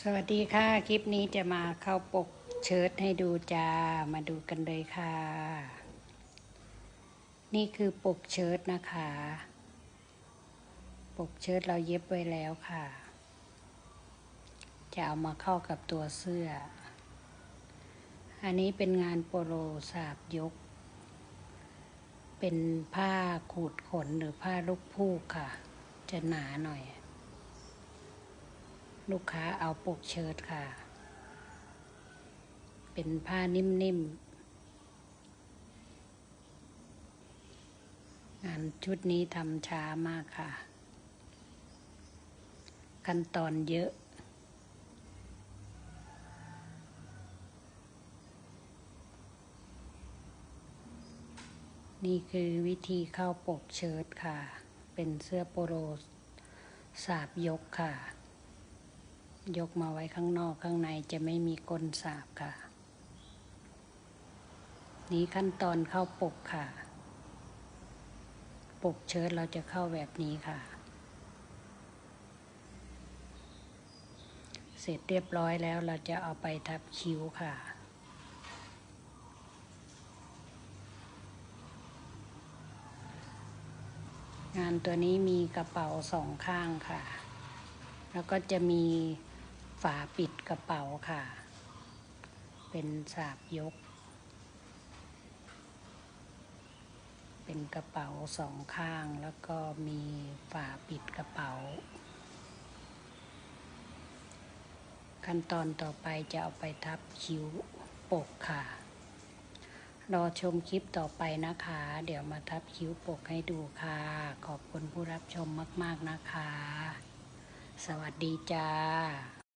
สวัสดีค่ะ คลิปนี้จะมาเข้าปกเชิ้ตให้ดูจ้า มาดูกันเลยค่ะ นี่คือปกเชิ้ตนะคะ ปกเชิ้ตเราเย็บไว้แล้วค่ะ จะเอามาเข้ากับตัวเสื้อ อันนี้เป็นงานโปโลสาบยก เป็นผ้าขูดขนหรือผ้าลูกพูกค่ะ จะหนาหน่อย ลูกค้าเอาปกเชิ้ตค่ะ เป็นผ้านิ่มๆ งานชุดนี้ทำช้ามากค่ะ ขั้นตอนเยอะนี่คือวิธีเข้าปกเชิ้ตค่ะ เป็นเสื้อโปโลสาบยกค่ะ ยกมาไว้ข้างนอกข้างในจะไม่มีก้นสาบค่ะ นี้ขั้นตอนเข้าปกค่ะ ปกเชิ้ตเราจะเข้าแบบนี้ค่ะ เสร็จเรียบร้อยแล้วเราจะเอาไปทับคิ้วค่ะ งานตัวนี้มีกระเป๋าสองข้างค่ะแล้วก็จะมี ฝาปิดกระเป๋าค่ะ เป็นสาบยก เป็นกระเป๋าสองข้างแล้วก็มีฝาปิดกระเป๋า ขั้นตอนต่อไปจะเอาไปทับคิ้วปกค่ะ รอชมคลิปต่อไปนะคะ เดี๋ยวมาทับคิ้วปกให้ดูค่ะ ขอบคุณผู้รับชมมาก ๆนะคะสวัสดีจ้า